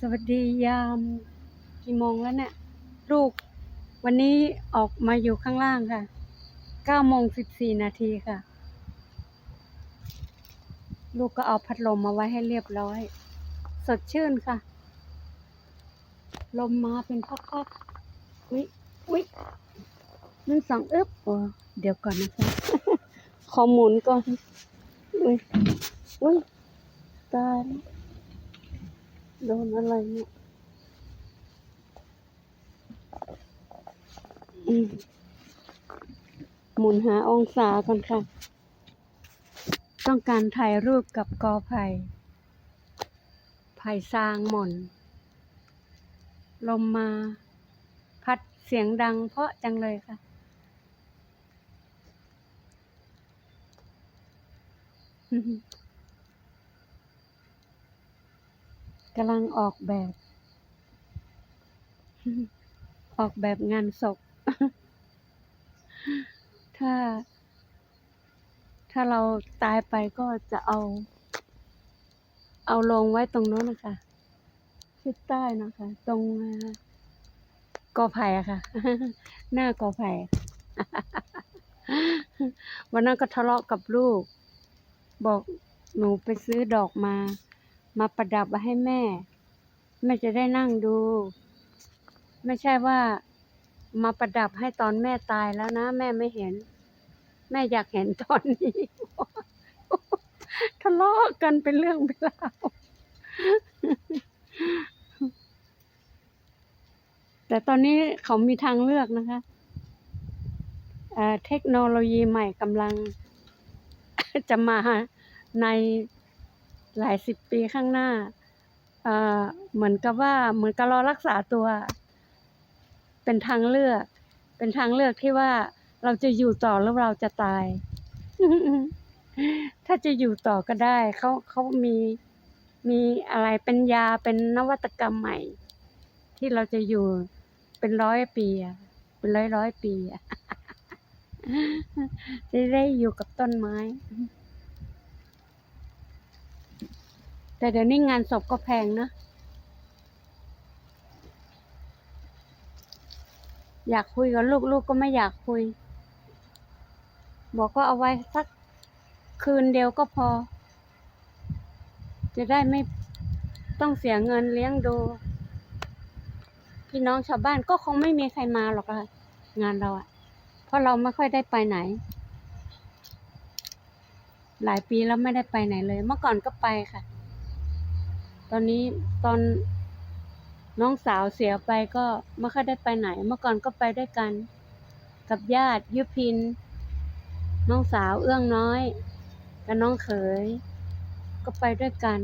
สวัสดียามกี่โมงแล้วเนี่ยลูก วันนี้ออกมาอยู่ข้างล่างค่ะเก้าโมงสิบสี่นาทีค่ะ ลูกก็เอาพัดลมมาไว้ให้เรียบร้อย สดชื่นค่ะ ลมมาเป็นพักๆวิวิหนึ่งสองอึ๊บโอ้เดี๋ยวก่อนนะคะขอหมุนก่อนอุ้ยอุ้ยตาย โดนอะไรเนี่ยหมุนหาองศาก่อนค่ะ ต้องการถ่ายรูปกับกอไผ่ไผ่ซางหม่น ลมมา พัดเสียงดังเพราะจังเลยค่ะ กำลังออกแบบ ออกแบบงานศพ ถ้า ถ้าเราตายไปก็จะเอา เอาลงไว้ตรงโน้นนะคะทิศใต้นะคะ ตรงกอไผ่อะค่ะ หน้ากอไผ่วันนั้นก็ทะเลาะกับลูก บอกหนูไปซื้อดอกมา มาประดับไว้ให้แม่ แม่จะได้นั่งดู ไม่ใช่ว่ามาประดับให้ตอนแม่ตายแล้วนะ แม่ไม่เห็น แม่อยากเห็นตอนนี้ทะเลาะกันเป็นเรื่องเป็นราวแต่ตอนนี้เขามีทางเลือกนะคะเอ่อเทคโนโลยีใหม่กำลังจะมาใน หลายสิบปีข้างหน้าเอ่อเหมือนกับว่าเหมือนกับเรารักษาตัว เป็นทางเลือก เป็นทางเลือกที่ว่าเราจะอยู่ต่อหรือเราจะตาย ถ้าจะอยู่ต่อก็ได้เขาเขามีมีอะไรเป็นยาเป็นนวัตกรรมใหม่ ที่เราจะอยู่เป็นร้อยปีเป็นร้อยร้อยปีจะได้อยู่กับต้นไม้ แต่เดี๋ยวนี้งานศพก็แพงนะ อยากคุยกับลูกลูกก็ไม่อยากคุย บอกก็เอาไว้สักคืนเดียวก็พอ จะได้ไม่ต้องเสียเงินเลี้ยงดู พี่น้องชาวบ้านก็คงไม่มีใครมาหรอกค่ะงานเราอะเพราะเราไม่ค่อยได้ไปไหน หลายปีแล้วไม่ได้ไปไหนเลย เมื่อก่อนก็ไปค่ะ ตอนนี้ตอนน้องสาวเสียไปก็ไม่ค่อยได้ไปไหน เมื่อก่อนก็ไปด้วยกัน กับญาติยุพิน น้องสาวเอื้องน้อยกับน้องเขย ก็ไปด้วยกัน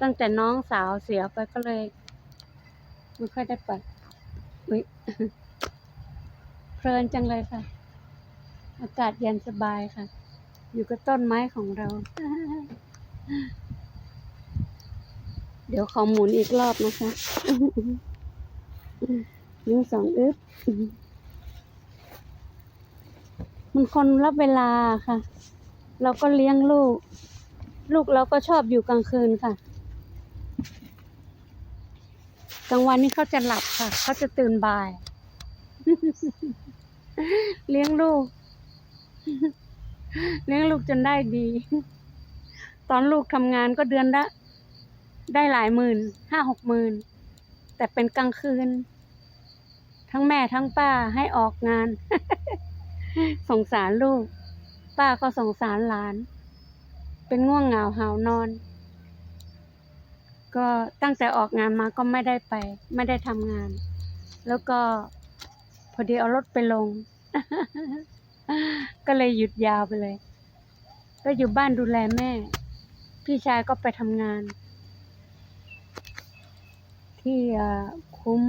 ตั้งแต่น้องสาวเสียไปก็เลยไม่ค่อยได้ไปอุ๊ยเพลินจังเลยค่ะ อากาศเย็นสบายค่ะ อยู่กับต้นไม้ของเรา ดี๋ยวขอหมุนอีกรอบนะคะหนึ่งสองอึ๊บมันคนรับเวลาค่ะ เราก็เลี้ยงลูก ลูกเราก็ชอบอยู่กลางคืนค่ะ กลางวันนี่เขาจะหลับค่ะ เขาจะตื่นบ่าย เลี้ยงลูก เลี้ยงลูกจนได้ดี ตอนลูกทำงานก็เดือนละ ได้หลายหมื่นห้าหกหมื่นแต่เป็นกลางคืน ทั้งแม่ทั้งป้าให้ออกงาน สงสารลูก ป้าก็สงสารหลาน เป็นง่วงเหงาหาวนอน ก็ตั้งแต่ออกงานมาก็ไม่ได้ไป ไม่ได้ทำงาน แล้วก็พอดีเอารถไปลง ก็เลยหยุดยาวไปเลย ก็อยู่บ้านดูแลแม่ พี่ชายก็ไปทำงาน ที่คุ้ม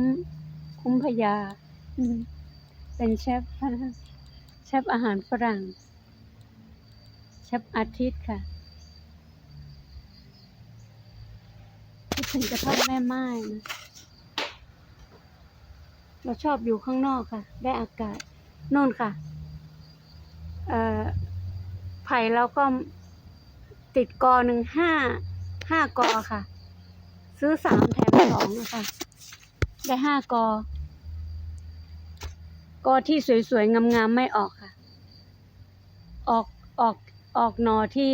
คุ้มพยา เป็นเชฟเชฟอาหารฝรั่ง เชฟอาทิตย์ค่ะที่ถึงกระทอดแม่ไม้นะเราชอบอยู่ข้างนอกค่ะ ได้อากาศโน่นค่ะเออไผ่เราก็ติดกอหนึ่งห้าห้ากอค่ะ ซื้อสามแถมสองนะคะ ได้ห้ากอ กอที่สวยๆ งามๆ ไม่ออกค่ะ ออกออกออกหนอที่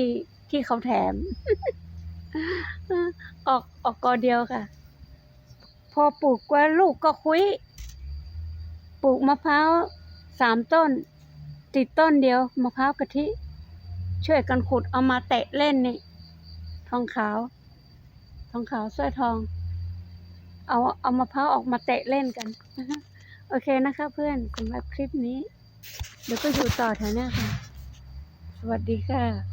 ที่เขาแถม ออกออกกอเดียวค่ะ พอปลูกกว่าลูกก็คุย ปลูกมะพร้าวสามต้น ติดต้นเดียว มะพร้าวกะทิ ช่วยกันขุดเอามาเตะเล่นนี่ ทองขาว ทองขาวสร้อยทอง เอาเอามะพร้าวออกมาเตะเล่นกันโอเคนะคะเพื่อนสำหรับคลิปนี้ เดี๋ยวก็อยู่ต่อแถวหน้าค่ะ สวัสดีค่ะ